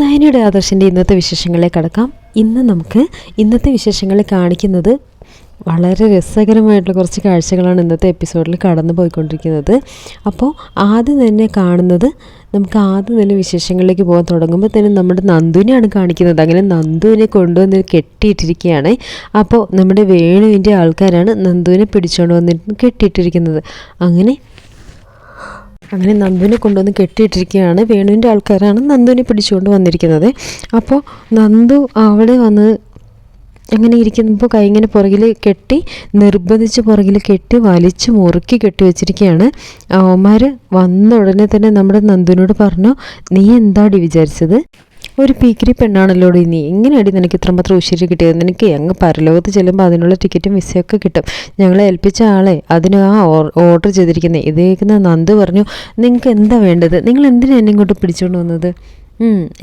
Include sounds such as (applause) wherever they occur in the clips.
നയനയുടെ ആദർശിന്റെ ഇന്നത്തെ വിശേഷങ്ങളെ കടക്കാം. ഇന്ന് നമുക്ക് ഇന്നത്തെ വിശേഷങ്ങളെ കാണിക്കുന്നത് വളരെ രസകരമായിട്ടുള്ള കുറച്ച് കാഴ്ചകളാണ് ഇന്നത്തെ എപ്പിസോഡിൽ കടന്നു പോയിക്കൊണ്ടിരിക്കുന്നത്. അപ്പോൾ ആദ്യം തന്നെ കാണുന്നത് നമുക്ക് ആദ്യം തന്നെ വിശേഷങ്ങളിലേക്ക് പോകാൻ തുടങ്ങുമ്പോൾ തന്നെ നമ്മുടെ നന്ദുവിനെയാണ് കാണിക്കുന്നത്. അങ്ങനെ നന്ദുവിനെ കൊണ്ടുവന്ന് കെട്ടിയിട്ടിരിക്കുകയാണ്. അപ്പോൾ നമ്മുടെ വേണുവിന്റെ ആൾക്കാരാണ് നന്ദുവിനെ പിടിച്ചുകൊണ്ട് വന്നിട്ട് കെട്ടിയിട്ടിരിക്കുന്നത്. അങ്ങനെ അങ്ങനെ നന്ദുവിനെ കൊണ്ടുവന്ന് കെട്ടിയിട്ടിരിക്കുകയാണ്. വേണുവിന്റെ ആൾക്കാരാണ് നന്ദുവിനെ പിടിച്ചുകൊണ്ട് വന്നിരിക്കുന്നത്. അപ്പോൾ നന്ദു അവിടെ വന്ന് അങ്ങനെ ഇരിക്കുമ്പോൾ കൈ ഇങ്ങനെ പുറകിൽ കെട്ടി നിർബന്ധിച്ച് പുറകിൽ കെട്ടി വലിച്ച് മുറുക്കി കെട്ടി വെച്ചിരിക്കുകയാണ്. അവന്മാർ വന്ന ഉടനെ തന്നെ നമ്മുടെ നന്ദുവിനോട് പറഞ്ഞു നീ എന്താടി വിചാരിച്ചത്? ഒരു പീക്കിരി പെണ്ണാണല്ലോ നീ? എങ്ങനെയാടി നിനക്ക് ഇത്രമാത്രം ഉശിരി കിട്ടിയത്? നിനക്ക് അങ്ങ് പരലോകത്ത് ചെല്ലുമ്പോൾ അതിനുള്ള ടിക്കറ്റും വിസയൊക്കെ കിട്ടും. ഞങ്ങളെ ഏൽപ്പിച്ച ആളെ അതിന് ആ ഓർഡർ ചെയ്തിരിക്കുന്നത് ഇത് കേൾക്കുന്ന നന്ദു പറഞ്ഞു നിങ്ങൾക്ക് എന്താ വേണ്ടത്? നിങ്ങൾ എന്തിനാണ് എന്നെ ഇങ്ങോട്ട് പിടിച്ചുകൊണ്ട് വന്നത്?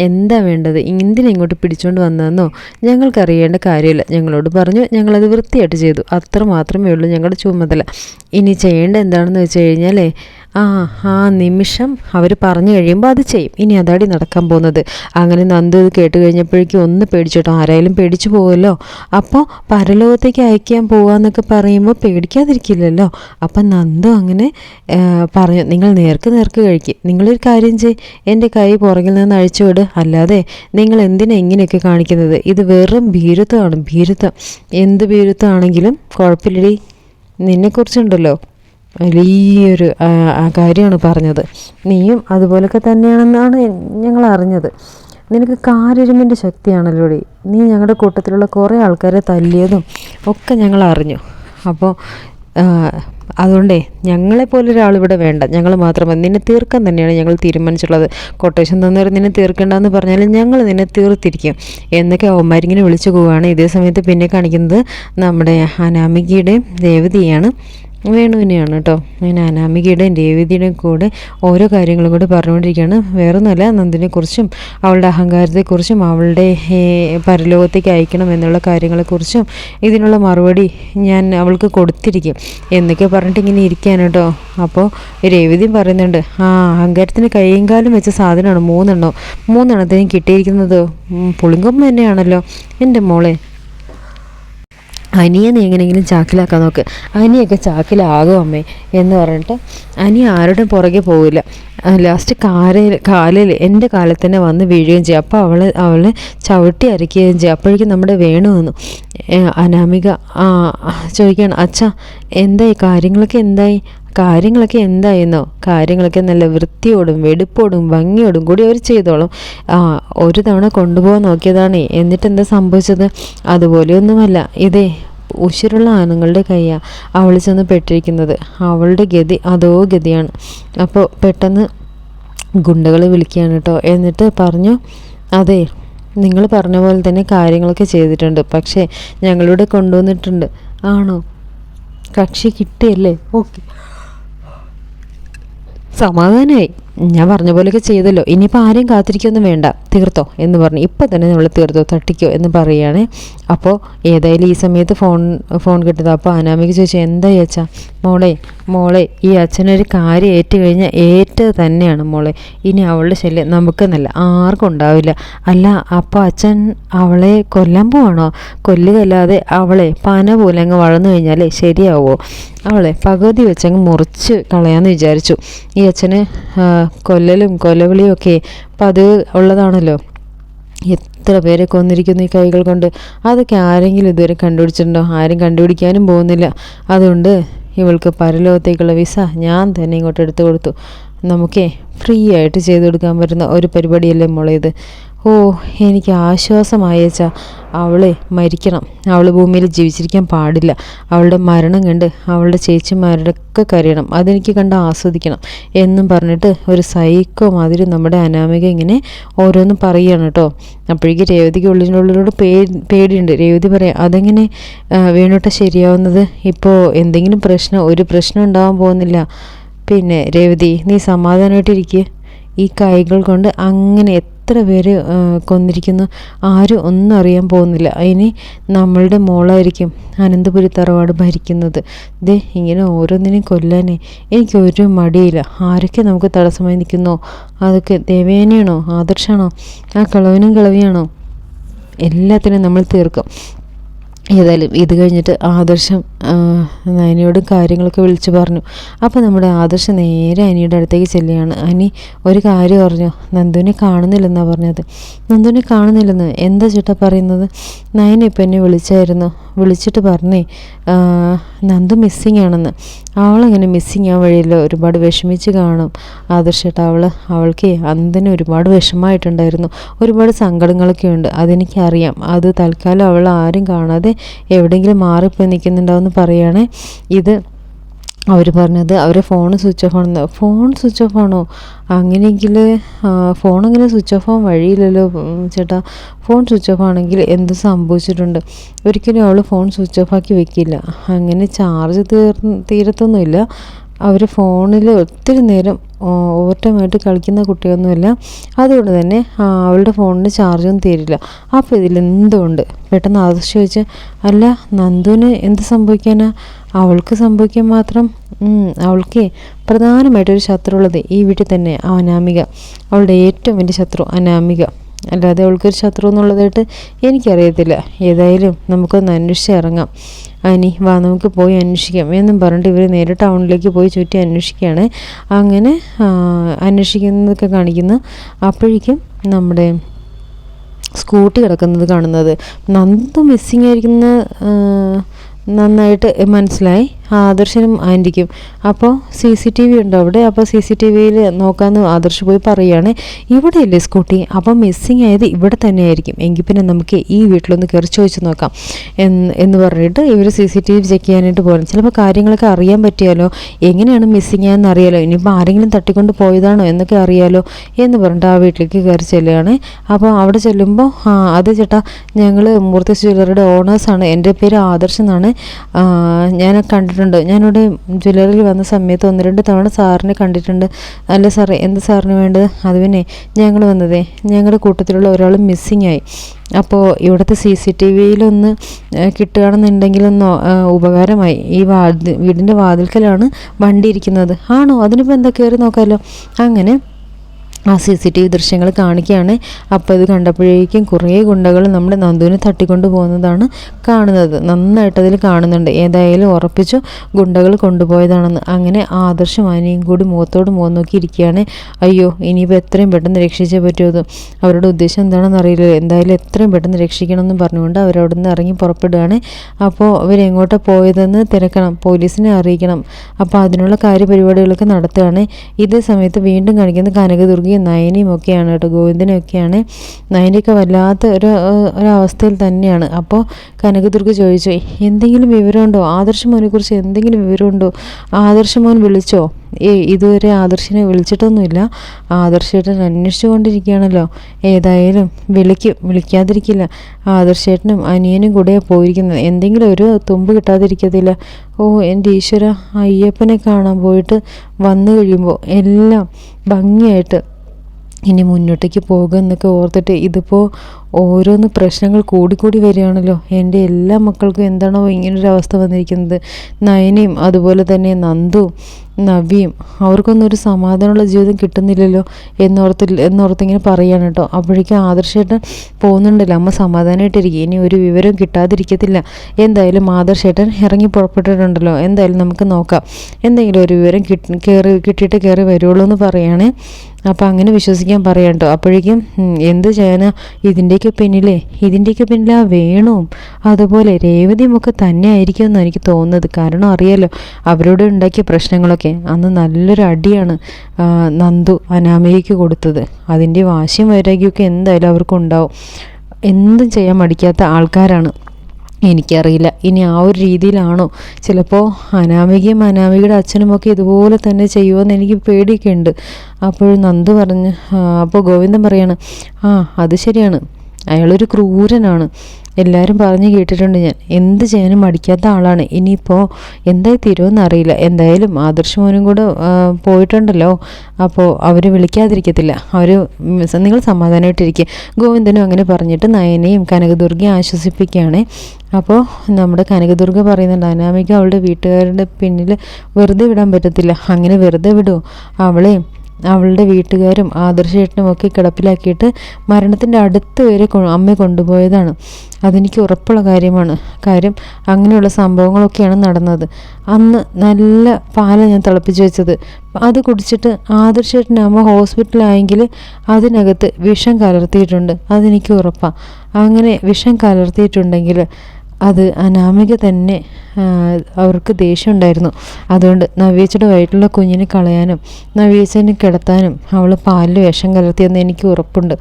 എന്താ വേണ്ടത്? എന്തിനാ ഇങ്ങോട്ട് പിടിച്ചുകൊണ്ട് വന്നതെന്നോ? ഞങ്ങൾക്കറിയേണ്ട കാര്യമില്ല. ഞങ്ങളോട് പറഞ്ഞു ഞങ്ങളത് വൃത്തിയായിട്ട് ചെയ്തു. അത്ര മാത്രമേ ഉള്ളൂ ഞങ്ങളുടെ ചുമതല. ഇനി ചെയ്യേണ്ട എന്താണെന്ന് വെച്ച് കഴിഞ്ഞാലേ ആ ആ നിമിഷം. അവർ പറഞ്ഞു കഴിയുമ്പോൾ അത് ചെയ്യും. ഇനി അതാടി നടക്കാൻ പോകുന്നത്. അങ്ങനെ നന്ദു ഇത് കേട്ട് കഴിഞ്ഞപ്പോഴേക്കും ഒന്ന് പേടിച്ചോട്ടോ. ആരായാലും പേടിച്ചു പോകുമല്ലോ അപ്പോൾ പരലോകത്തേക്ക് അയക്കാൻ പോവാന്നൊക്കെ പറയുമ്പോൾ പേടിക്കാതിരിക്കില്ലല്ലോ. അപ്പം നന്ദു അങ്ങനെ പറഞ്ഞു നിങ്ങൾ നേർക്ക് നേർക്ക് കഴിക്കും. നിങ്ങളൊരു കാര്യം ചെയ് എന്റെ കൈ പുറകിൽ നിന്ന് അഴിച്ചു വിട്. അല്ലാതെ നിങ്ങൾ എന്തിനാ ഇങ്ങനെയൊക്കെ കാണിക്കുന്നത്? ഇത് വെറും ഭീരുത്വമാണ്. ഭീരുത്വം. എന്ത് ഭീരുത്വമാണെങ്കിലും കുഴപ്പമില്ലടി. നിന്നെക്കുറിച്ചുണ്ടല്ലോ. വലിയൊരു കാര്യമാണ് പറഞ്ഞത്. നീയും അതുപോലൊക്കെ തന്നെയാണെന്നാണ് ഞങ്ങൾ അറിഞ്ഞത് നിനക്ക് കാരിരുമിന്റെ ശക്തിയാണല്ലോ നീ ഞങ്ങളുടെ കൂട്ടത്തിലുള്ള കുറേ ആൾക്കാരെ തല്ലിയതും ഒക്കെ ഞങ്ങൾ അറിഞ്ഞു അപ്പോൾ അതുകൊണ്ടേ ഞങ്ങളെപ്പോലെ ഇവിടെ വേണ്ട. ഞങ്ങൾ മാത്രം മതി നിന്നെ തീർക്കാൻ തന്നെയാണ് ഞങ്ങൾ തീരുമാനിച്ചിട്ടുള്ളത്. കൊട്ടേഷൻ തന്നവർ നിന്നെ തീർക്കേണ്ടെന്ന് പറഞ്ഞാൽ ഞങ്ങൾ നിന്നെ തീർത്തിരിക്കും. എന്നൊക്കെ അവന്മാരിങ്ങനെ വിളിച്ചു പോവുകയാണ്. ഇതേ സമയത്ത് പിന്നെ കാണിക്കുന്നത് നമ്മുടെ അനാമികയുടെയും രേവതിയാണ്. വേണുവിനെയാണ് കേട്ടോ ഞാൻ അനാമികയുടെയും രേവതിയുടെയും കൂടെ ഓരോ കാര്യങ്ങളും കൂടെ പറഞ്ഞുകൊണ്ടിരിക്കുകയാണ്. വേറൊന്നുമല്ല നന്ദിനെക്കുറിച്ചും അവളുടെ അഹങ്കാരത്തെക്കുറിച്ചും അവളുടെ പരലോകത്തേക്ക് അയക്കണം എന്നുള്ള കാര്യങ്ങളെക്കുറിച്ചും ഇതിനുള്ള മറുപടി ഞാൻ അവൾക്ക് കൊടുത്തിരിക്കും. എന്നൊക്കെ പറഞ്ഞിട്ട് ഇങ്ങനെ ഇരിക്കുകയാണ് കേട്ടോ അപ്പോൾ രേവതിയും പറയുന്നുണ്ട് ആ അഹങ്കാരത്തിന് കൈയും കാലും വെച്ച സാധനമാണ് മൂന്നെണ്ണം. മൂന്നെണ്ണത്തിനും കിട്ടിയിരിക്കുന്നത് പുളിങ്കൊമ്പ് തന്നെയാണല്ലോ. എന്റെ മോളെ അനിയെ നീ എങ്ങനെയെങ്കിലും ചാക്കിലാക്കാൻ നോക്ക്. അനിയൊക്കെ ചാക്കിലാകും അമ്മേ എന്ന് പറഞ്ഞിട്ട് അനി ആരുടെ പുറകെ പോവില്ല. ലാസ്റ്റ് കാലിൽ കാലിൽ എന്റെ കാലിൽ തന്നെ വന്ന് വീഴുകയും ചെയ്യും. അപ്പോൾ അവൾ അവളെ ചവിട്ടി അരയ്ക്കുകയും ചെയ്യും. അപ്പോഴേക്കും നമ്മുടെ വേണു വന്നു. അനാമിക ചോദിക്കുകയാണ് അച്ഛാ എന്തായി? കാര്യങ്ങളൊക്കെ എന്തായി? കാര്യങ്ങളൊക്കെ എന്തായെന്നോ കാര്യങ്ങളൊക്കെ നല്ല വൃത്തിയോടും വെടുപ്പോടും ഭംഗിയോടും കൂടി അവർ ചെയ്തോളും. ആ ഒരു തവണ കൊണ്ടുപോകാൻ നോക്കിയതാണേ. എന്നിട്ട് എന്താ സംഭവിച്ചത്? അതുപോലെയൊന്നുമല്ല ഇതേ ഉശിരുള്ള ആണുങ്ങളുടെ കയ്യാ അവൾ ചെന്ന് പെട്ടിരിക്കുന്നത്. അവളുടെ ഗതി അതോ ഗതിയാണ്. അപ്പോൾ പെട്ടെന്ന് ഗുണ്ടകൾ വിളിക്കുകയാണ് കേട്ടോ എന്നിട്ട് പറഞ്ഞു അതെ നിങ്ങൾ പറഞ്ഞ പോലെ തന്നെ കാര്യങ്ങളൊക്കെ ചെയ്തിട്ടുണ്ട്. പക്ഷേ ഞങ്ങളിവിടെ കൊണ്ടുവന്നിട്ടുണ്ട്. ആണോ? കക്ഷി കിട്ടിയല്ലേ? ഓക്കെ. Giọng ơn ấy ഞാൻ പറഞ്ഞ പോലെയൊക്കെ ചെയ്തല്ലോ. ഇനിയിപ്പോൾ ആരെയും കാത്തിരിക്കൊന്നും വേണ്ട. തീർത്തോ എന്ന് പറഞ്ഞു. ഇപ്പം തന്നെ നമ്മൾ തീർത്തോ? തട്ടിക്കോ എന്ന് പറയുകയാണ്. അപ്പോൾ ഏതായാലും ഈ സമയത്ത് ഫോൺ ഫോൺ കിട്ടുന്നത്. അപ്പോൾ അനാമിക്ക് ചോദിച്ചു എന്തായി അച്ഛാ? മോളെ മോളെ ഈ അച്ഛനൊരു കാര്യം ഏറ്റു കഴിഞ്ഞാൽ ഏറ്റത് തന്നെയാണ് മോളെ. ഇനി അവളുടെ ശല്യം നമുക്കെന്നല്ല ആർക്കും ഉണ്ടാവില്ല. അല്ല അപ്പോൾ അച്ഛൻ അവളെ കൊല്ലാൻ പോവാണോ? കൊല്ലുകയല്ലാതെ അവളെ പന പോലെ അങ്ങ് വളർന്നു കഴിഞ്ഞാലേ ശരിയാവോ? അവളെ പകുതി വെച്ചങ്ങ് മുറിച്ച് കളയാമെന്ന് വിചാരിച്ചു. ഈ അച്ഛന് കൊല്ലലും കൊലവിളിയും ഒക്കെ. പതിവ് ഉള്ളതാണല്ലോ. എത്ര പേരെ കൊന്നിരിക്കുന്നു ഈ കൈകൾ കൊണ്ട്. അതൊക്കെ ആരെങ്കിലും ഇതുവരെ കണ്ടുപിടിച്ചിട്ടുണ്ടോ? ആരും കണ്ടുപിടിക്കാനും പോകുന്നില്ല. അതുകൊണ്ട് ഇവൾക്ക് പരലോകത്തേക്കുള്ള വിസ ഞാൻ തന്നെ ഇങ്ങോട്ട് എടുത്തു കൊടുത്തു. നമുക്കേ ഫ്രീ ആയിട്ട് ചെയ്തു കൊടുക്കാൻ പറ്റുന്ന ഒരു പരിപാടിയല്ലേ മോളേത് ഓ എനിക്ക് ആശ്വാസമായേച്ച അവളെ മരിക്കണം. അവൾ ഭൂമിയിൽ ജീവിച്ചിരിക്കാൻ പാടില്ല. അവളുടെ മരണം കണ്ട് അവളുടെ ചേച്ചിമാരുടെയൊക്കെ കരയണം. അതെനിക്ക് കണ്ട് ആസ്വദിക്കണം എന്നും പറഞ്ഞിട്ട് ഒരു സൈക്കോ മാതിരി നമ്മുടെ അനാമിക ഇങ്ങനെ ഓരോന്നും പറയുകയാണ് കേട്ടോ. അപ്പോഴേക്ക് രേവതിക്ക് ഉള്ളിനുള്ളിലോട് പേ പേടിയുണ്ട്. രേവതി പറയാം അതെങ്ങനെ വേണുട്ട ശരിയാവുന്നത്? ഇപ്പോൾ എന്തെങ്കിലും പ്രശ്നം ഒരു പ്രശ്നം ഉണ്ടാവാൻ പോകുന്നില്ല. പിന്നെ രേവതി നീ സമാധാനമായിട്ടിരിക്കുക ഈ കൈകൾ കൊണ്ട് അങ്ങനെ എത്ര പേര് കൊന്നിരിക്കുന്നു? ആരും ഒന്നും അറിയാൻ പോകുന്നില്ല. ഇനി നമ്മളുടെ മോളായിരിക്കും അനന്തപുരി തറവാട് ഭരിക്കുന്നത്. ദേ ഇങ്ങനെ ഓരോന്നിനെയും കൊല്ലാനേ എനിക്ക് ഒരു മടിയില്ല. ആരൊക്കെ നമുക്ക് തടസ്സമായി നിൽക്കുന്നോ? അതൊക്കെ ദേവേനയാണോ? ആദർശാണോ? ആ കളവനും കളവിയാണോ? എല്ലാത്തിനും നമ്മൾ തീർക്കും. ഏതായാലും ഇത് കഴിഞ്ഞിട്ട് ആദർശം ആ, നയനയോട് കാര്യങ്ങളൊക്കെ വിളിച്ചു പറഞ്ഞു. അപ്പോൾ നമ്മുടെ ആദർശ് നേരെ അനിയുടെ അടുത്തേക്ക് ചെല്ലുകയാണ്. അനി ഒരു കാര്യം പറഞ്ഞു നന്ദുവിനെ കാണുന്നില്ലെന്നാണ് പറഞ്ഞത്. നന്ദുവിനെ കാണുന്നില്ലെന്ന് എന്താ ചേട്ടാ പറയുന്നത്? നയന ഇപ്പം എന്നെ വിളിച്ചായിരുന്നു. വിളിച്ചിട്ട് പറഞ്ഞേ നന്ദു മിസ്സിങ് ആണെന്ന്. അവളങ്ങനെ മിസ്സിങ് ആ വഴിയിൽ ഒരുപാട് വിഷമിച്ച് കാണും. ആദർശേട്ടാ അവൾ അവൾക്ക് അന്തിന് ഒരുപാട് വിഷമമായിട്ടുണ്ടായിരുന്നു. ഒരുപാട് സങ്കടങ്ങളൊക്കെ ഉണ്ട് അതെനിക്കറിയാം. അത് തൽക്കാലം അവൾ ആരും കാണാതെ എവിടെയെങ്കിലും മാറിപ്പോയി നിൽക്കുന്നുണ്ടാവുമെന്ന് പറയുകയാണേ ഇത് അവർ പറഞ്ഞത് അവരെ ഫോൺ സ്വിച്ച് ഓഫ് ആണെന്ന്. ഫോൺ സ്വിച്ച് ഓഫ് ആണോ? അങ്ങനെയെങ്കിൽ ഫോൺ അങ്ങനെ സ്വിച്ച് ഓഫ് ആവാൻ വഴിയില്ലല്ലോ ചേട്ടാ. ഫോൺ സ്വിച്ച് ഓഫ് ആണെങ്കിൽ എന്ത് സംഭവിച്ചിട്ടുണ്ട്? ഒരിക്കലും അവൾ ഫോൺ സ്വിച്ച് ഓഫ് ആക്കി വെക്കില്ല. അങ്ങനെ ചാർജ് തീർ തീരത്തൊന്നുമില്ല. അവർ ഫോണിൽ ഒത്തിരി നേരം ഓവർ ടൈമായിട്ട് കളിക്കുന്ന കുട്ടിയൊന്നുമില്ല. അതുകൊണ്ട് തന്നെ അവളുടെ ഫോണിന് ചാർജൊന്നും തീരില്ല. അപ്പോൾ ഇതിൽ എന്തുണ്ട് പെട്ടെന്ന് ആദർശ് ചോദിച്ച് അല്ല നന്ദുവിന് എന്ത് സംഭവിക്കാനാ? അവൾക്ക് സംഭവിക്കാൻ മാത്രം? അവൾക്ക് പ്രധാനമായിട്ടൊരു ശത്രു ഉള്ളത് ഈ വീട്ടിൽ തന്നെ അനാമിക അവളുടെ ഏറ്റവും വലിയ ശത്രു അനാമിക. അല്ലാതെ അവൾക്കൊരു ശത്രു എന്നുള്ളതായിട്ട് എനിക്കറിയത്തില്ല. ഏതായാലും നമുക്കൊന്ന് അന്വേഷിച്ച് ഇറങ്ങാം അനി വാ നമുക്ക് പോയി അന്വേഷിക്കാം. എന്നും പറഞ്ഞിട്ട് ഇവർ നേരെ ടൗണിലേക്ക് പോയി ചുറ്റി അന്വേഷിക്കുകയാണ്. അങ്ങനെ അന്വേഷിക്കുന്നതൊക്കെ കാണിക്കുന്നു അപ്പോഴേക്കും നമ്മുടെ സ്കൂട്ടി കിടക്കുന്നത് കാണുന്നത്. നന്ദു മിസ്സിങ് ആയിരിക്കുന്ന നന്നായിട്ട് മനസ്സിലായി. ആദർശനും ആന്റിക്കും അപ്പോൾ സി സി ടി വി ഉണ്ട് അവിടെ? അപ്പോൾ സി സി ടി വിയിൽ നോക്കാമെന്ന് ആദർശ് പോയി പറയുകയാണ്. ഇവിടെയല്ലേ സ്കൂട്ടി? അപ്പോൾ മിസ്സിങ് ആയത് ഇവിടെ തന്നെ ആയിരിക്കും എങ്കിൽ പിന്നെ നമുക്ക് ഈ വീട്ടിലൊന്ന് കയറി ചോദിച്ചു നോക്കാം. എന്ന് പറഞ്ഞിട്ട് ഇവർ C C T V check ചെയ്യാനായിട്ട് പോകണം. ചിലപ്പോൾ കാര്യങ്ങളൊക്കെ അറിയാൻ പറ്റിയാലോ? എങ്ങനെയാണ് മിസ്സിങ് ആയെന്ന് അറിയാലോ? ഇനിയിപ്പോൾ ആരെങ്കിലും തട്ടിക്കൊണ്ട് പോയതാണോ എന്നൊക്കെ അറിയാലോ? എന്ന് പറഞ്ഞിട്ട് ആ വീട്ടിലേക്ക് കയറി ചെല്ലുകയാണ്. അപ്പോൾ അവിടെ ചെല്ലുമ്പോൾ ആ അത് ചേട്ടാ ഞങ്ങൾ മൂർത്തി ജ്വല്ലറിയുടെ ഓണേഴ്സാണ് എന്റെ പേര് ആദർശ് എന്നാണ്. ഞാൻ ഞാൻ കണ്ടിട്ടുണ്ട്. ഞാനിവിടെ ജ്വല്ലറിയിൽ വന്ന സമയത്ത് ഒന്ന് രണ്ട് തവണ സാറിനെ കണ്ടിട്ടുണ്ട്. അല്ല സാറേ എന്ത് സാറിന് വേണ്ടത്? അത് പിന്നെ ഞങ്ങൾ വന്നതേ. ഞങ്ങളുടെ കൂട്ടത്തിലുള്ള ഒരാൾ മിസ്സിങ് ആയി. അപ്പോൾ ഇവിടുത്തെ സി സി ടി വിയിലൊന്ന് കിട്ടുകയാണെന്നുണ്ടെങ്കിലൊന്ന് ഉപകാരമായി. ഈ വാതിൽ വീടിന്റെ വാതിൽക്കലാണ് വണ്ടി ഇരിക്കുന്നത് ആണോ? അതിനിപ്പോൾ എന്താ കയറി നോക്കാമല്ലോ അങ്ങനെ ആ സി സി ടി വി ദൃശ്യങ്ങൾ കാണിക്കുകയാണ്. അപ്പോൾ ഇത് കണ്ടപ്പോഴേക്കും കുറേ ഗുണ്ടകൾ നമ്മുടെ നന്ദുവിനെ തട്ടിക്കൊണ്ട് പോകുന്നതാണ് കാണുന്നത്. നന്നായിട്ട് അതിൽ കാണുന്നുണ്ട്. ഏതായാലും ഉറപ്പിച്ചു ഗുണ്ടകൾ കൊണ്ടുപോയതാണെന്ന്. അങ്ങനെ ആദർശം അനിയും കൂടി മുഖത്തോട് മുഖം നോക്കി ഇരിക്കുകയാണ്. അയ്യോ ഇനിയിപ്പോൾ എത്രയും പെട്ടെന്ന് രക്ഷിച്ചേ പറ്റുമോ അവരുടെ ഉദ്ദേശം എന്താണെന്ന് അറിയില്ല. എന്തായാലും എത്രയും പെട്ടെന്ന് രക്ഷിക്കണമെന്ന് പറഞ്ഞുകൊണ്ട് അവരവിടെ നിന്ന് ഇറങ്ങി പുറപ്പെടുകയാണ്. അപ്പോൾ അവരെങ്ങോട്ടാണ് പോയതെന്ന് തിരക്കണം. പോലീസിനെ അറിയിക്കണം. അപ്പോൾ അതിനുള്ള കാര്യപരിപാടികളൊക്കെ നടത്തുകയാണ്. ഇതേ സമയത്ത് വീണ്ടും കാണിക്കുന്ന കനകദുർഗയും നയനയും ഒക്കെയാണ് കേട്ടോ. ഗോവിന്ദനെയൊക്കെയാണ് നയനിയൊക്കെ വല്ലാത്ത ഒരു ഒരവസ്ഥയിൽ തന്നെയാണ്. അപ്പോൾ കനകദുർഗ ചോദിച്ചു എന്തെങ്കിലും വിവരമുണ്ടോ? ആദർശമോനെ കുറിച്ച് എന്തെങ്കിലും വിവരമുണ്ടോ? ആദർശമോൻ വിളിച്ചോ? ഏ ഇതുവരെ ആദർശിനെ വിളിച്ചിട്ടൊന്നുമില്ല. ആദർശേട്ടൻ അന്വേഷിച്ചു കൊണ്ടിരിക്കുകയാണല്ലോ ഏതായാലും വിളിക്കും വിളിക്കാതിരിക്കില്ല. ആദർശേട്ടനും അനിയനും കൂടെ പോയിരിക്കുന്നത്. എന്തെങ്കിലും ഒരു തുമ്പ് കിട്ടാതിരിക്കത്തില്ല. ഓ എന്റെ ഈശ്വര അയ്യപ്പനെ കാണാൻ പോയിട്ട് വന്നു കഴിയുമ്പോൾ എല്ലാം ഭംഗിയായിട്ട് ഇനി മുന്നോട്ടേക്ക് പോകുക എന്നൊക്കെ ഓർത്തിട്ട് ഇതിപ്പോൾ ഓരോന്ന് പ്രശ്നങ്ങൾ കൂടിക്കൂടി വരികയാണല്ലോ. എന്റെ എല്ലാ മക്കൾക്കും എന്താണോ ഇങ്ങനൊരു അവസ്ഥ വന്നിരിക്കുന്നത്. നയനയും അതുപോലെ തന്നെ നന്ദുവും നവ്യയും അവർക്കൊന്നും ഒരു സമാധാനമുള്ള ജീവിതം കിട്ടുന്നില്ലല്ലോ എന്നോർത്ത് എന്നോർത്ത് ഇങ്ങനെ പറയാണ് കേട്ടോ. അപ്പോഴേക്കും ആദർശേട്ടൻ പോകുന്നുണ്ടല്ലോ. അമ്മ സമാധാനമായിട്ടിരിക്കും. ഇനി ഒരു വിവരം കിട്ടാതിരിക്കത്തില്ല. എന്തായാലും ആദർശേട്ടൻ ഇറങ്ങി പുറപ്പെട്ടിട്ടുണ്ടല്ലോ. എന്തായാലും നമുക്ക് നോക്കാം. എന്തെങ്കിലും ഒരു വിവരം കിട്ടി കയറി കിട്ടിയിട്ട് കയറി വരുള്ളൂ എന്ന് പറയുകയാണേ അപ്പോൾ അങ്ങനെ വിശ്വസിക്കാൻ പറയാം കേട്ടോ അപ്പോഴേക്കും എന്ത് ചെയ്യാനാ? ഇതിന്റെയൊക്കെ പിന്നിലേ ഇതിന്റെയൊക്കെ പിന്നിൽ ആ വേണുവും അതുപോലെ രേവതിയും ഒക്കെ തന്നെ ആയിരിക്കും എന്നാണ് എനിക്ക് തോന്നുന്നത്. കാരണം അറിയാലോ അവരോട് ഉണ്ടാക്കിയ പ്രശ്നങ്ങളൊക്കെ അന്ന് നല്ലൊരു അടിയാണ് നന്ദു അനാമയ്ക്ക് കൊടുത്തത്. അതിന്റെ വാശിയും വൈരാഗ്യമൊക്കെ എന്തായാലും അവർക്കുണ്ടാവും. എന്തും ചെയ്യാൻ മടിക്കാത്ത ആൾക്കാരാണ്. എനിക്കറിയില്ല. ഇനി ആ ഒരു രീതിയിലാണോ? ചിലപ്പോൾ അനാമികയും അനാമികയുടെ അച്ഛനുമൊക്കെ ഇതുപോലെ തന്നെ ചെയ്യുമെന്ന് എനിക്ക് പേടിയൊക്കെ ഉണ്ട് അപ്പോൾ നന്ദു പറഞ്ഞ് അപ്പോൾ ഗോവിന്ദൻ പറയാണ് ആ അത് ശരിയാണ്. അയാളൊരു ക്രൂരനാണ്. എല്ലാവരും പറഞ്ഞ് കേട്ടിട്ടുണ്ട് ഞാൻ. എന്ത് ചെയ്യാനും മടിക്കാത്ത ആളാണ്. ഇനിയിപ്പോൾ എന്തായി തീരുമെന്ന് അറിയില്ല. എന്തായാലും ആദർശ് മോനും കൂടെ പോയിട്ടുണ്ടല്ലോ. അപ്പോൾ അവർ വിളിക്കാതിരിക്കത്തില്ല. അവർ നിങ്ങൾ സമാധാനമായിട്ടിരിക്കുക ഗോവിന്ദനും അങ്ങനെ പറഞ്ഞിട്ട് നയനെയും കനകദുർഗയും ആശ്വസിപ്പിക്കുകയാണ്. അപ്പോൾ നമ്മുടെ കനകദുർഗ പറയുന്നുണ്ട് അനാമിക അവളുടെ വീട്ടുകാരുടെ പിന്നിൽ വെറുതെ വിടാൻ പറ്റത്തില്ല. അങ്ങനെ വെറുതെ വിടുമോ അവളെയും അവളുടെ വീട്ടുകാരും ആദർശേട്ടനും ഒക്കെ കിടപ്പിലാക്കിയിട്ട് മരണത്തിന്റെ അടുത്ത് വരെ അമ്മ കൊണ്ടുപോയതാണ്. അതെനിക്ക് ഉറപ്പുള്ള കാര്യമാണ്. കാര്യം അങ്ങനെയുള്ള സംഭവങ്ങളൊക്കെയാണ് നടന്നത്. അന്ന് നല്ല പാല ഞാൻ തിളപ്പിച്ച് വെച്ചത്. അത് കുടിച്ചിട്ട് ആദർശേട്ടന്റെ അമ്മ ഹോസ്പിറ്റലായെങ്കിൽ അതിനകത്ത് വിഷം കലർത്തിയിട്ടുണ്ട്. അതെനിക്ക് ഉറപ്പാണ് അങ്ങനെ വിഷം കലർത്തിയിട്ടുണ്ടെങ്കിൽ അത് അനാമിക തന്നെ അവർക്ക് ദേഷ്യം ഉണ്ടായിരുന്നു അതുകൊണ്ട് നവീച്ചയുടെ വയറ്റിലുള്ള കുഞ്ഞിനെ കളയാനും നവീച്ചനെ കിടത്താനും അവൾ പാലിൽ വിഷം കലർത്തിയെന്ന് എനിക്ക് ഉറപ്പുണ്ട്.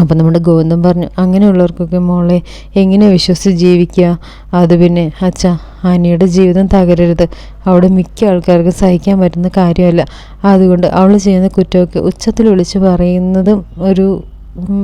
അപ്പം നമ്മുടെ ഗോവിന്ദൻ പറഞ്ഞു അങ്ങനെയുള്ളവർക്കൊക്കെ മോളെ എങ്ങനെ വിശ്വസിച്ച് ജീവിക്കുക അത് പിന്നെ അച്ഛ ആനിയുടെ ജീവിതം തകരരുത്. അവിടെ മിക്ക ആൾക്കാർക്ക് സഹിക്കാൻ പറ്റുന്ന കാര്യമല്ല. അതുകൊണ്ട് അവൾ ചെയ്യുന്ന കുറ്റമൊക്കെ ഉച്ചത്തിൽ വിളിച്ച് പറയുന്നതും ഒരു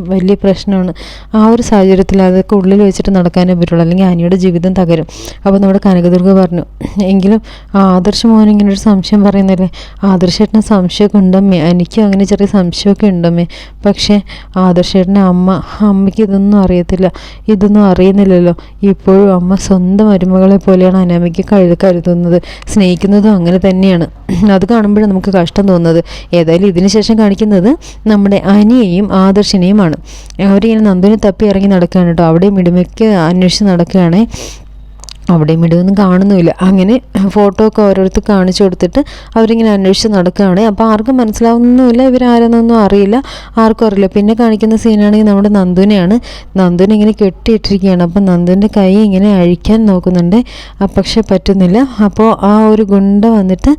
വലിയ പ്രശ്നമാണ്. ആ ഒരു സാഹചര്യത്തിൽ അതൊക്കെ ഉള്ളിൽ വെച്ചിട്ട് നടക്കാനേ പറ്റുള്ളൂ. അല്ലെങ്കിൽ അനിയുടെ ജീവിതം തകരും. അപ്പോൾ നമ്മുടെ കനകദുർഗ പറഞ്ഞു എങ്കിലും ആദർശ മോഹൻ ഇങ്ങനെ ഒരു സംശയം പറയുന്നില്ലേ? ആദർശേട്ടന് സംശയമൊക്കെ ഉണ്ടമ്മേ. എനിക്കും അങ്ങനെ ചെറിയ സംശയമൊക്കെ ഉണ്ടമ്മേ. പക്ഷേ ആദർശേട്ടന്റെ അമ്മ അമ്മയ്ക്ക് ഇതൊന്നും അറിയത്തില്ല. ഇതൊന്നും അറിയുന്നില്ലല്ലോ. ഇപ്പോഴും അമ്മ സ്വന്തം മരുമകളെ പോലെയാണ് അനാമയ്ക്ക് കഴുത കരുതുന്നത്. സ്നേഹിക്കുന്നതും അങ്ങനെ തന്നെയാണ്. അത് കാണുമ്പോഴാണ് നമുക്ക് കഷ്ടം തോന്നുന്നത്. ഏതായാലും ഇതിനുശേഷം കാണിക്കുന്നത് നമ്മുടെ അനിയെയും ആദർശിനെയും അനിയമാണ് അവരിങ്ങനെ നന്ദുവിനെ തപ്പി ഇറങ്ങി നടക്കുകയാണ് കേട്ടോ. അവിടെയും ഇടുമയ്ക്ക് അന്വേഷിച്ച് നടക്കുകയാണ്. അവിടെ ഇടുമൊന്നും കാണുന്നുമില്ല. അങ്ങനെ ഫോട്ടോ ഒക്കെ ഓരോരുത്തർ കാണിച്ചു കൊടുത്തിട്ട് അവരിങ്ങനെ അന്വേഷിച്ച് നടക്കുകയാണ്. അപ്പോൾ ആർക്കും മനസ്സിലാവുന്നില്ല ഇവരാരെന്നൊന്നും അറിയില്ല. ആർക്കും അറിയില്ല. പിന്നെ കാണിക്കുന്ന സീനാണെങ്കിൽ നമ്മുടെ നന്ദുവിനെയാണ് നന്ദുവിനെ ഇങ്ങനെ കെട്ടിയിട്ടിരിക്കുകയാണ്. അപ്പോൾ നന്ദുവിന്റെ കൈ ഇങ്ങനെ അഴിക്കാൻ നോക്കുന്നുണ്ട്. പക്ഷെ പറ്റുന്നില്ല. അപ്പോൾ ആ ഒരു ഗുണ്ട വന്നിട്ട്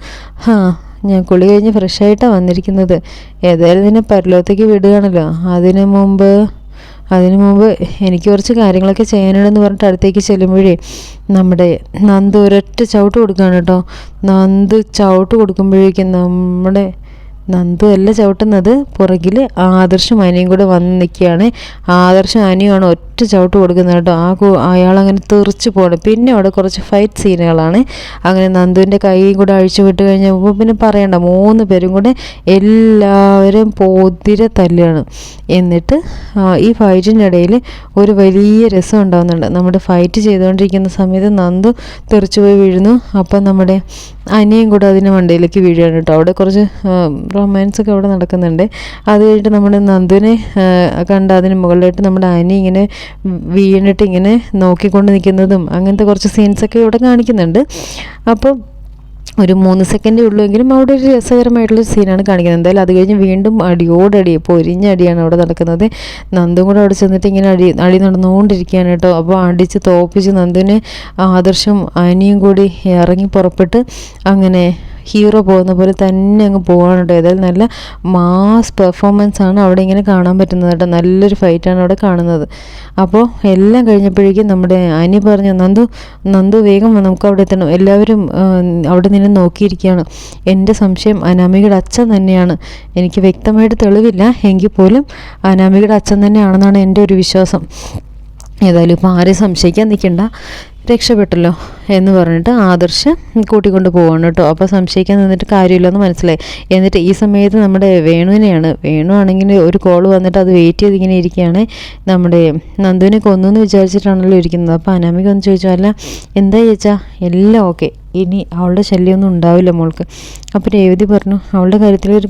ഞാൻ കുളി കഴിഞ്ഞ് ഫ്രഷായിട്ടാണ് വന്നിരിക്കുന്നത്. ഏതായാലും നിന്നെ പരലോകത്തേക്ക് വിടുകയാണല്ലോ. അതിനു മുമ്പ് അതിനു മുമ്പ് എനിക്ക് കുറച്ച് കാര്യങ്ങളൊക്കെ ചെയ്യാനുണ്ടെന്ന് പറഞ്ഞിട്ട് അടുത്തേക്ക് ചെല്ലുമ്പോഴേ നമ്മുടെ നന്ദു ഒരൊറ്റ ചവിട്ട് കൊടുക്കുകയാണ് കേട്ടോ. നന്ദു ചവിട്ട് കൊടുക്കുമ്പോഴേക്കും നമ്മുടെ നന്ദു അല്ല ചവിട്ടുന്നത് പുറകിൽ ആദർശം അനിയും കൂടെ വന്ന് നിൽക്കുകയാണ്. ആദർശം അനിയുമാണ് ഒറ്റ ചവിട്ട് കൊടുക്കുന്നത് കേട്ടോ. ആ അയാൾ അങ്ങനെ തെറിച്ച് പോകണം പിന്നെ അവിടെ കുറച്ച് ഫൈറ്റ് സീനുകളാണ് അങ്ങനെ നന്ദുവിന്റെ കൈയും കൂടെ അഴിച്ചു വിട്ട് കഴിഞ്ഞപ്പോൾ പിന്നെ പറയണ്ട മൂന്ന് പേരും കൂടെ എല്ലാവരും പോതിര തല്ലുകയാണ്. എന്നിട്ട് ഈ ഫൈറ്റിനിടയിൽ ഒരു വലിയ രസം ഉണ്ടാകുന്നുണ്ട് നമ്മുടെ ഫൈറ്റ് ചെയ്തുകൊണ്ടിരിക്കുന്ന സമയത്ത് നന്ദു തെറിച്ചു പോയി വീഴുന്നു. അപ്പം നമ്മുടെ അനിയും കൂടെ അതിന്റെ മണ്ടയിലേക്ക് വീഴുകയാണ് കേട്ടോ. അവിടെ കുറച്ച് റൊമാൻസ് ഒക്കെ അവിടെ നടക്കുന്നുണ്ട്. അത് കഴിഞ്ഞിട്ട് നമ്മുടെ നന്ദുവിനെ കണ്ട അതിന് മുകളിലായിട്ട് നമ്മുടെ അനി ഇങ്ങനെ വീണിട്ട് ഇങ്ങനെ നോക്കിക്കൊണ്ട് നിൽക്കുന്നതും അങ്ങനത്തെ കുറച്ച് സീൻസൊക്കെ ഇവിടെ കാണിക്കുന്നുണ്ട്. അപ്പം ഒരു മൂന്ന് സെക്കൻഡേ ഉള്ളൂ എങ്കിലും അവിടെ ഒരു രസകരമായിട്ടുള്ള സീനാണ് കാണിക്കുന്നത്. എന്തായാലും അത് കഴിഞ്ഞ് വീണ്ടും അടിയോടടി പൊരിഞ്ഞടിയാണ് അവിടെ നടക്കുന്നത്. നന്ദും കൂടെ അവിടെ ചെന്നിട്ട് ഇങ്ങനെ അടി അടി നടന്നുകൊണ്ടിരിക്കുകയാണ് കേട്ടോ. അപ്പോൾ അടിച്ച് തോപ്പിച്ച് നന്ദുവിനെ ആദർശം അനിയും കൂടി ഇറങ്ങി പുറപ്പെട്ട് അങ്ങനെ ഹീറോ പോകുന്ന പോലെ തന്നെ അങ്ങ് പോകാനുണ്ട് ഏതായാലും നല്ല മാസ് പെർഫോമൻസ് ആണ് അവിടെ ഇങ്ങനെ കാണാൻ പറ്റുന്നത് കേട്ടോ. നല്ലൊരു ഫൈറ്റാണ് അവിടെ കാണുന്നത്. അപ്പോൾ എല്ലാം കഴിഞ്ഞപ്പോഴേക്കും നമ്മുടെ അനി പറഞ്ഞു നന്ദു നന്ദു വേഗം നമുക്ക് അവിടെ എത്തണം. എല്ലാവരും അവിടെ നിന്ന് നോക്കിയിരിക്കുകയാണ്. എന്റെ സംശയം അനാമികയുടെ അച്ഛൻ തന്നെയാണ്. എനിക്ക് വ്യക്തമായിട്ട് തെളിവില്ല. എങ്കിൽ പോലും അനാമികയുടെ അച്ഛൻ തന്നെയാണെന്നാണ് എന്റെ ഒരു വിശ്വാസം. ഏതായാലും ഇപ്പോൾ ആരെയും സംശയിക്കാൻ നിൽക്കണ്ട. രക്ഷപ്പെട്ടല്ലോ എന്ന് പറഞ്ഞിട്ട് ആദർശ് കൂട്ടിക്കൊണ്ട് പോവാണ് കേട്ടോ. അപ്പോൾ സംശയിക്കാൻ നിന്നിട്ട് കാര്യമില്ലെന്ന് മനസ്സിലായി. എന്നിട്ട് ഈ സമയത്ത് നമ്മുടെ വേണുവിനെയാണ്. വേണു ആണെങ്കിൽ ഒരു കോൾ വന്നിട്ട് അത് വെയിറ്റ് ചെയ്ത് ഇങ്ങനെ ഇരിക്കുകയാണ്. നമ്മുടെ നന്ദുവിനെ കൊന്നു എന്ന് വിചാരിച്ചിട്ടാണല്ലോ ഇരിക്കുന്നത്. അപ്പോൾ അനാമിക ഒന്ന് ചോദിച്ചു അല്ല എന്താ ചോദിച്ചാൽ എല്ലാം ഓക്കെ ഇനി അവളുടെ ശല്യമൊന്നും ഉണ്ടാവില്ല മോൾക്ക്. അപ്പോൾ രേവതി പറഞ്ഞു അവളുടെ കാര്യത്തിൽ ഒരു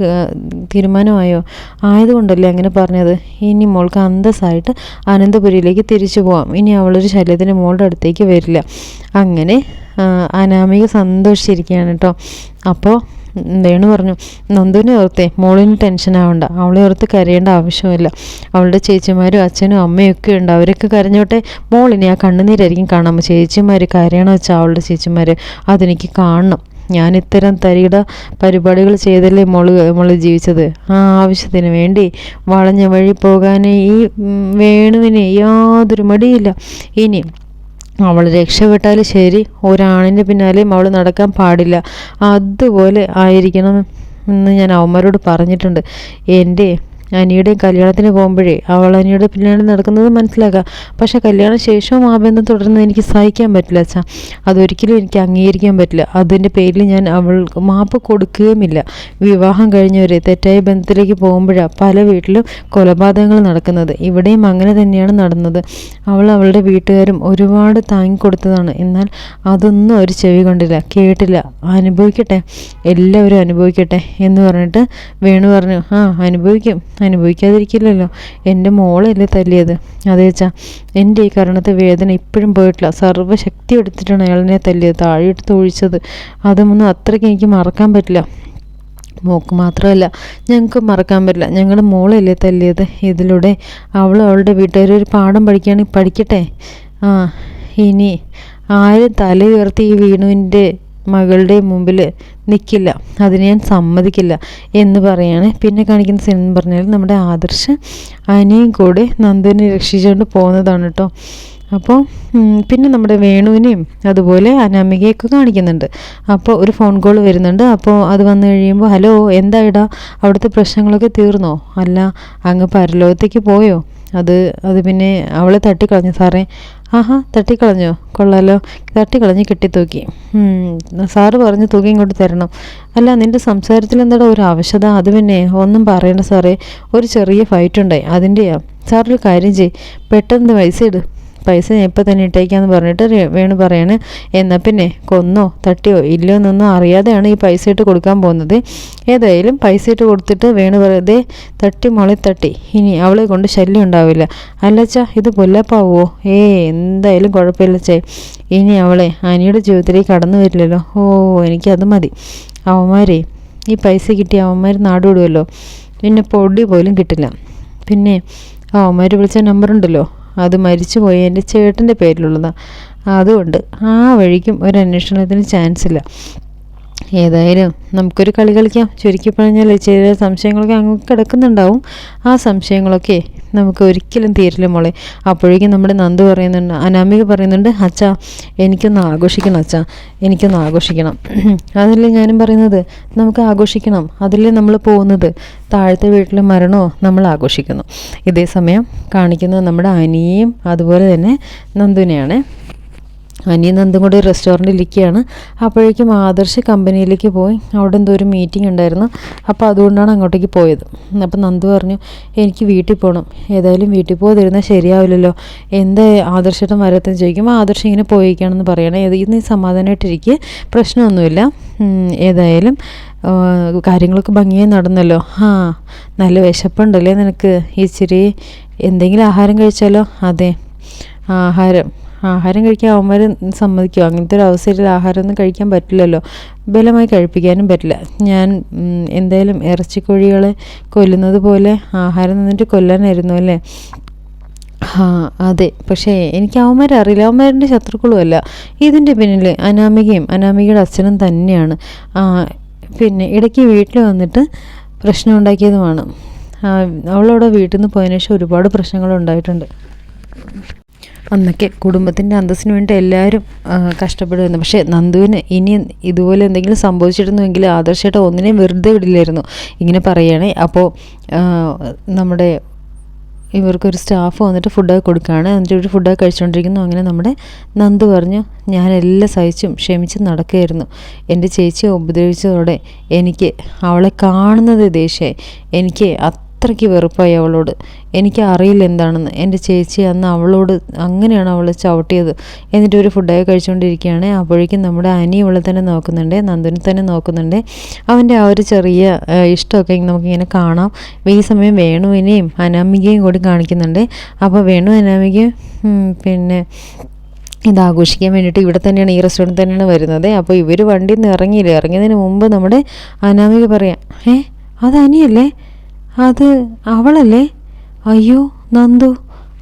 തീരുമാനമായോ? ആയതുകൊണ്ടല്ലേ അങ്ങനെ പറഞ്ഞത്? ഇനി മോൾക്ക് അന്തസ്സായിട്ട് അനന്തപുരിയിലേക്ക് തിരിച്ചു പോവാം. ഇനി അവളൊരു ശല്യത്തിന് മോളുടെ അടുത്തേക്ക് വരില്ല. അങ്ങനെ അനാമിക സന്തോഷിച്ചിരിക്കുകയാണ് കേട്ടോ. അപ്പോൾ വേണു പറഞ്ഞു നന്ദുവിനെ ഓർത്തേ മോളിന് ടെൻഷൻ ആവണ്ട. അവളെ ഓർത്ത് കരയേണ്ട ആവശ്യമില്ല അവളുടെ ചേച്ചിമാരും അച്ഛനും അമ്മയൊക്കെ ഉണ്ട്. അവരൊക്കെ കരഞ്ഞോട്ടെ മോളിനെ ആ കണ്ണുനീരായിരിക്കും കാണാം ചേച്ചിമാർ കരയണം വെച്ചാൽ അവളുടെ ചേച്ചിമാർ അതെനിക്ക് കാണണം. ഞാൻ ഇത്തരം തരികിട പരിപാടികൾ ചെയ്തല്ലേ മോൾ മോൾ ജീവിച്ചത്? ആ ആവശ്യത്തിന് വേണ്ടി വളഞ്ഞ വഴി പോകാൻ ഈ വേണുവിന് യാതൊരു മടിയില്ല. ഇനി അവൾ രക്ഷപ്പെട്ടാൽ ശരി. ഒരാണിന്റെ പിന്നാലെയും അവൾ നടക്കാൻ പാടില്ല. അതുപോലെ ആയിരിക്കണം എന്ന് ഞാൻ അവന്മാരോട് പറഞ്ഞിട്ടുണ്ട്. എന്റെ അനിയുടെയും കല്യാണത്തിന് പോകുമ്പോഴേ അവൾ അനിയുടെ പിന്നാലെ നടക്കുന്നത് മനസ്സിലാക്കാം പക്ഷെ കല്യാണ ശേഷവും ആ ബന്ധം തുടർന്ന് എനിക്ക് സഹിക്കാൻ പറ്റില്ല അച്ഛാ. അതൊരിക്കലും എനിക്ക് അംഗീകരിക്കാൻ പറ്റില്ല. അതിന്റെ പേരിൽ ഞാൻ അവൾ മാപ്പ് കൊടുക്കുകയുമില്ല. വിവാഹം കഴിഞ്ഞവരെ തെറ്റായ ബന്ധത്തിലേക്ക് പോകുമ്പോഴാണ് പല വീട്ടിലും കൊലപാതകങ്ങൾ നടക്കുന്നത്. ഇവിടെയും അങ്ങനെ തന്നെയാണ് നടന്നത്. അവൾ അവളുടെ വീട്ടുകാരും ഒരുപാട് താങ്ങിക്കൊടുത്തതാണ് എന്നാൽ അതൊന്നും ഒരു ചെവി കൊണ്ടില്ല. കേട്ടില്ല. അനുഭവിക്കട്ടെ. എല്ലാവരും അനുഭവിക്കട്ടെ എന്ന് പറഞ്ഞിട്ട് വേണു പറഞ്ഞു. ആ അനുഭവിക്കും. അനുഭവിക്കാതിരിക്കില്ലല്ലോ. എന്റെ മോളല്ലേ തല്ലിയത്. അതേ വെച്ചാൽ എന്റെ ഈ കാരണത്തെ വേദന ഇപ്പോഴും പോയിട്ടില്ല. സർവശക്തി എടുത്തിട്ടാണ് അയാളിനെ തല്ലിയത് താഴെയെടുത്ത് ഒഴിച്ചത്. അതൊന്നും അത്രയ്ക്ക് എനിക്ക് മറക്കാൻ പറ്റില്ല. മോക്ക് മാത്രമല്ല ഞങ്ങൾക്ക് മറക്കാൻ പറ്റില്ല. ഞങ്ങളുടെ മോളല്ലേ തല്ലിയത്? ഇതിലൂടെ അവൾ അവളുടെ വീട്ടുകാർ ഒരു പാഠം പഠിക്കുകയാണെങ്കിൽ പഠിക്കട്ടെ? ആ ഇനി ആരും തല ഉയർത്തി ഈ വീണുവിന്റെ മകളുടെ മുമ്പിൽ നിൽക്കില്ല അതിന് ഞാൻ സമ്മതിക്കില്ല എന്ന് പറയാണ്. പിന്നെ കാണിക്കുന്ന സിനിമ പറഞ്ഞാൽ നമ്മുടെ ആദർശ് അനിയും കൂടെ നന്ദുവിനെ രക്ഷിച്ചുകൊണ്ട് പോകുന്നതാണ് കേട്ടോ. അപ്പോൾ പിന്നെ നമ്മുടെ വേണുവിനെയും അതുപോലെ അനാമികയൊക്കെ കാണിക്കുന്നുണ്ട്. അപ്പോൾ ഒരു ഫോൺ കോൾ വരുന്നുണ്ട്. അപ്പോൾ അത് വന്നു കഴിയുമ്പോൾ ഹലോ എന്താ ഇടാ അവിടുത്തെ പ്രശ്നങ്ങളൊക്കെ തീർന്നോ? അല്ല അങ്ങ് പരലോകത്തേക്ക് പോയോ? അത് അത് പിന്നെ അവളെ തട്ടിക്കളഞ്ഞു സാറേ. ആഹാ തട്ടിക്കളഞ്ഞോ? കൊള്ളാലോ. തട്ടിക്കളഞ്ഞ് കെട്ടിത്തൂക്കി. സാറ് പറഞ്ഞ് തുക ഇങ്ങോട്ട് തരണം. അല്ല നിന്റെ സംസാരത്തിൽ എന്താടാ ഒരു ആവശ്യത? അത് പിന്നെ ഒന്നും പറയണ്ട സാറേ. ഒരു ചെറിയ ഫൈറ്റ് ഉണ്ടായി. അതിന്റെയാ സാറൊരു കാര്യം ചെയ് പെട്ടെന്ന് പൈസ ഇട്. പൈസ ഞാൻ ഇപ്പം തന്നെ ഇട്ടേക്കാന്ന് പറഞ്ഞിട്ട് വേണു പറയാണ്. എന്നാൽ പിന്നെ കൊന്നോ തട്ടിയോ ഇല്ലയോ എന്നൊന്നും അറിയാതെയാണ് ഈ പൈസ ഇട്ട് കൊടുക്കാൻ പോകുന്നത്. ഏതായാലും പൈസ ഇട്ട് കൊടുത്തിട്ട് വേണു പറയുന്നത് തട്ടി മോളെ തട്ടി. ഇനി അവളെ കൊണ്ട് ശല്യം ഉണ്ടാവില്ല. അല്ലച്ചാ ഇത് കൊല്ലപ്പാവോ ഏ എന്തായാലും കുഴപ്പമില്ല ചേ. ഇനി അവളെ അനിയുടെ ജീവിതത്തിലേക്ക് കടന്നു വരില്ലല്ലോ. ഓ എനിക്കത് മതി. അവന്മാരെ ഈ പൈസ കിട്ടി അവന്മാർ നാടുവിടുമല്ലോ പിന്നെ പൊടി പോലും കിട്ടില്ല. പിന്നെ അവന്മാർ വിളിച്ച നമ്പർ ഉണ്ടല്ലോ അത് മരിച്ചുപോയ എന്റെ ചേട്ടന്റെ പേരിലുള്ളതാണ് അതുകൊണ്ട് ആ വഴിക്കും ഒരു അന്വേഷണത്തിന് ചാൻസ് ഇല്ല. ഏതായാലും നമുക്കൊരു കളി കളിക്കാം. ചുരുക്കി പറഞ്ഞാൽ ചില സംശയങ്ങളൊക്കെ അങ്ങ് കിടക്കുന്നുണ്ടാവും. ആ സംശയങ്ങളൊക്കെ നമുക്ക് ഒരിക്കലും തീരില്ല മോളെ. അപ്പോഴേക്കും നമ്മുടെ നന്ദു പറയുന്നുണ്ട് അനാമിക പറയുന്നുണ്ട് അച്ഛാ എനിക്കൊന്ന് ആഘോഷിക്കണം അച്ഛാ എനിക്കൊന്ന് ആഘോഷിക്കണം. (clears throat) അതല്ലേ ഞാനും പറയുന്നത്? നമുക്ക് ആഘോഷിക്കണം. അതിലേ നമ്മൾ പോകുന്നത്? താഴത്തെ വീട്ടിലെ മരണമോ നമ്മൾ ആഘോഷിക്കുന്നു. ഇതേ സമയം കാണിക്കുന്നത് നമ്മുടെ അനിയും അതുപോലെ തന്നെ നന്ദുവിനെയാണ്. അനിയും നന്ദും കൂടി റെസ്റ്റോറന്റിൽ ഇരിക്കുകയാണ് അപ്പോഴേക്കും ആദർശ് കമ്പനിയിലേക്ക് പോയി. അവിടെ എന്തോ ഒരു മീറ്റിംഗ് ഉണ്ടായിരുന്നു. അപ്പോൾ അതുകൊണ്ടാണ് അങ്ങോട്ടേക്ക് പോയത്. അപ്പോൾ നന്ദു പറഞ്ഞു എനിക്ക് വീട്ടിൽ പോകണം ഏതായാലും വീട്ടിൽ പോകാതിരുന്നാൽ ശരിയാവില്ലല്ലോ. എന്താ ആദർശട്ടം വരത്തെന്ന് ചോദിക്കുമ്പോൾ ആദർശം ഇങ്ങനെ പോയിക്കാണെന്ന് പറയണേ. ഇന്ന് സമാധാനമായിട്ടിരിക്കുക പ്രശ്നമൊന്നുമില്ല. ഏതായാലും കാര്യങ്ങളൊക്കെ ഭംഗിയായി നടന്നല്ലോ. ആ നല്ല വിശപ്പുണ്ടല്ലേ നിനക്ക്? ഇച്ചിരി എന്തെങ്കിലും ആഹാരം കഴിച്ചാലോ? അതെ ആഹാരം. ആഹാരം കഴിക്കാൻ അവന്മാർ സമ്മതിക്കുമോ അങ്ങനത്തെ ഒരു അവസരത്തിൽ ആഹാരമൊന്നും കഴിക്കാൻ പറ്റില്ലല്ലോ. ബലമായി കഴിപ്പിക്കാനും പറ്റില്ല. ഞാൻ എന്തായാലും ഇറച്ചിക്കോഴികളെ കൊല്ലുന്നത് പോലെ ആഹാരം നിന്നിട്ട് കൊല്ലാനായിരുന്നു അല്ലേ? ആ അതെ. പക്ഷേ എനിക്ക് അവന്മാരെ അറിയില്ല. അവന്മാരുടെ ശത്രുക്കളുമല്ല. ഇതിന്റെ പിന്നിൽ അനാമികയും അനാമികയുടെ അച്ഛനും തന്നെയാണ്. പിന്നെ ഇടയ്ക്ക് വീട്ടിൽ വന്നിട്ട് പ്രശ്നം ഉണ്ടാക്കിയതുമാണ്. അവളവിടെ വീട്ടിൽ നിന്ന് പോയതിനു ശേഷം ഒരുപാട് പ്രശ്നങ്ങൾ ഉണ്ടായിട്ടുണ്ട്. അന്നൊക്കെ കുടുംബത്തിന്റെ അന്തസ്സിന് വേണ്ടി എല്ലാവരും കഷ്ടപ്പെടുമായിരുന്നു. പക്ഷേ നന്ദുവിന് ഇനി ഇതുപോലെ എന്തെങ്കിലും സംഭവിച്ചിരുന്നുവെങ്കിൽ ആദർശേട്ട ഒന്നിനെയും വെറുതെ വിടില്ലായിരുന്നു. ഇങ്ങനെ പറയുകയാണേ. അപ്പോൾ നമ്മുടെ ഇവർക്കൊരു സ്റ്റാഫ് വന്നിട്ട് ഫുഡൊക്കെ കൊടുക്കുകയാണ്. എന്നിട്ട് ഇവർ ഫുഡൊക്കെ കഴിച്ചുകൊണ്ടിരിക്കുന്നു അങ്ങനെ നമ്മുടെ നന്ദു പറഞ്ഞു ഞാൻ ഞാനെല്ലാം സഹിച്ചും ക്ഷമിച്ചും നടക്കുകയായിരുന്നു. എന്റെ ചേച്ചിയെ ഉപദ്രവിച്ചതോടെ എനിക്ക് അവളെ കാണുന്നത് ദേഷ്യമായി എനിക്ക് അത്രയ്ക്ക് വെറുപ്പായി അവളോട്. എനിക്ക് അറിയില്ല എന്താണെന്ന്. എന്റെ ചേച്ചി അന്ന് അവളോട് അങ്ങനെയാണ് അവൾ ചവിട്ടിയത്. എന്നിട്ട് ഒരു ഫുഡൊക്കെ കഴിച്ചുകൊണ്ടിരിക്കുകയാണ് അപ്പോഴേക്കും നമ്മുടെ അനി ഇവളെ തന്നെ നോക്കുന്നുണ്ട്. നന്ദുനെ തന്നെ നോക്കുന്നുണ്ട്. അവന്റെ ആ ഒരു ചെറിയ ഇഷ്ടമൊക്കെ നമുക്കിങ്ങനെ കാണാം. ഈ സമയം വേണുവിനെയും അനാമികയും കൂടി കാണിക്കുന്നുണ്ട്. അപ്പോൾ വേണു അനാമികയും പിന്നെ ഇത് ആഘോഷിക്കാൻ വേണ്ടിയിട്ട് ഇവിടെ തന്നെയാണ് ഈ റെസ്റ്റോറന്റ് തന്നെയാണ് വരുന്നത്. അപ്പോൾ ഇവർ വണ്ടിയിൽ നിന്ന് ഇറങ്ങിയില്ല? ഇറങ്ങിയതിന് മുമ്പ് നമ്മുടെ അനാമിക പറയാം ഏ അത് അനിയല്ലേ? അത് അവളല്ലേ? അയ്യോ നന്ദു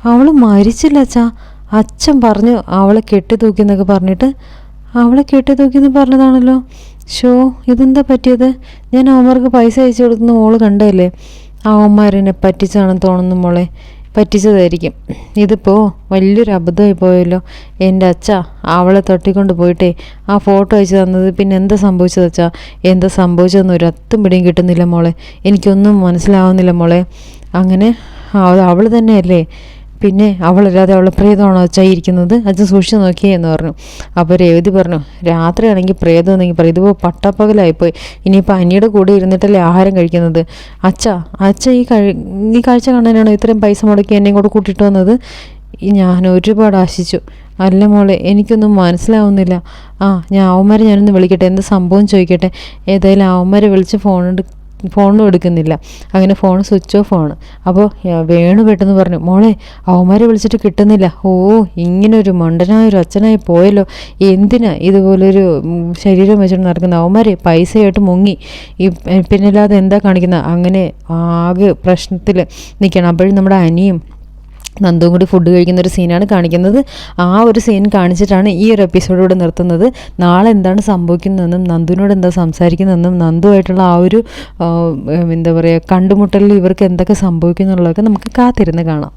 അവൾ മരിച്ചില്ല അച്ഛാ. അച്ഛൻ പറഞ്ഞു അവളെ കെട്ടി തൂക്കി എന്നൊക്കെ പറഞ്ഞിട്ട് അവളെ കെട്ടി തൂക്കി എന്ന് പറഞ്ഞതാണല്ലോ. ഷോ ഇതെന്താ പറ്റിയത്? ഞാൻ അവന്മാർക്ക് പൈസ അയച്ചു കൊടുക്കുന്ന മോൾ കണ്ടതല്ലേ? അവന്മാരെന്നെ പറ്റിച്ചാണെന്ന് തോന്നുന്നു മോളെ. പറ്റിച്ചതായിരിക്കും. ഇതിപ്പോൾ വലിയൊരു അബദ്ധമായി പോയല്ലോ. എന്റെ അച്ഛ അവളെ തട്ടിക്കൊണ്ട് പോയിട്ടേ ആ ഫോട്ടോ അയച്ചു തന്നത് പിന്നെ എന്താ സംഭവിച്ചത് അച്ഛാ? എന്താ സംഭവിച്ചതെന്ന് ഒരു അത്തും പിടിയും കിട്ടുന്നില്ല മോളെ. എനിക്കൊന്നും മനസ്സിലാവുന്നില്ല മോളെ. അങ്ങനെ അവൾ തന്നെയല്ലേ? പിന്നെ അവളല്ലാതെ അവളെ പ്രേതമാണോ അച്ഛാ ഇരിക്കുന്നത് അച്ഛൻ സൂക്ഷിച്ച് നോക്കിയേ എന്ന് പറഞ്ഞു. അപ്പോൾ രേവതി പറഞ്ഞു രാത്രിയാണെങ്കിൽ പ്രേതം എന്നെങ്കിൽ പറയും. ഇതിപ്പോൾ പട്ടപ്പകലായിപ്പോയി. ഇനിയിപ്പോൾ അനിയുടെ കൂടെ ഇരുന്നിട്ടല്ലേ ആഹാരം കഴിക്കുന്നത്? അച്ഛ അച്ഛ ഈ കഴി ഈ കാഴ്ച കാണാനാണോ ഇത്രയും പൈസ മുടക്കി എന്നെയും കൂടെ കൂട്ടിയിട്ട് വന്നത്? ഞാൻ ഒരുപാട് ആശിച്ചു. അല്ല മോളെ എനിക്കൊന്നും മനസ്സിലാവുന്നില്ല. ആ ഞാൻ അവന്മാരെ ഞാനൊന്ന് വിളിക്കട്ടെ. എന്ത് സംഭവം ചോദിക്കട്ടെ? ഏതായാലും അവന്മാരെ വിളിച്ച് ഫോൺ ഫോണും എടുക്കുന്നില്ല. അങ്ങനെ ഫോൺ സ്വിച്ച് ഓഫ് ആണ്. അപ്പോൾ വേണു പെട്ടെന്ന് പറഞ്ഞു മോളെ അവന്മാരെ വിളിച്ചിട്ട് കിട്ടുന്നില്ല. ഓ ഇങ്ങനൊരു മണ്ടനായ ഒരു അച്ഛനായി പോയല്ലോ. എന്തിനാ ഇതുപോലൊരു ശരീരം വെച്ചിട്ട് നടക്കുന്ന? അവന്മാരെ പൈസയായിട്ട് മുങ്ങി. ഈ പിന്നല്ലാതെ എന്താ കാണിക്കുന്നത് അങ്ങനെ ആകെ പ്രശ്നത്തിൽ നിൽക്കണം അപ്പോഴും നമ്മുടെ അനിയും നന്ദുവും കൂടി ഫുഡ് കഴിക്കുന്ന ഒരു സീനാണ് കാണിക്കുന്നത്. ആ ഒരു സീൻ കാണിച്ചിട്ടാണ് ഈ ഒരു എപ്പിസോഡ് എപ്പിസോഡിലൂടെ നിർത്തുന്നത്. നാളെ എന്താണ് സംഭവിക്കുന്നതെന്നും നന്ദുവിനോട് എന്താ സംസാരിക്കുന്നതെന്നും നന്ദുമായിട്ടുള്ള ആ ഒരു എന്താ പറയുക കണ്ടുമുട്ടലിൽ ഇവർക്ക് എന്തൊക്കെ സംഭവിക്കുന്നുള്ളതൊക്കെ നമുക്ക് കാത്തിരുന്ന് കാണാം.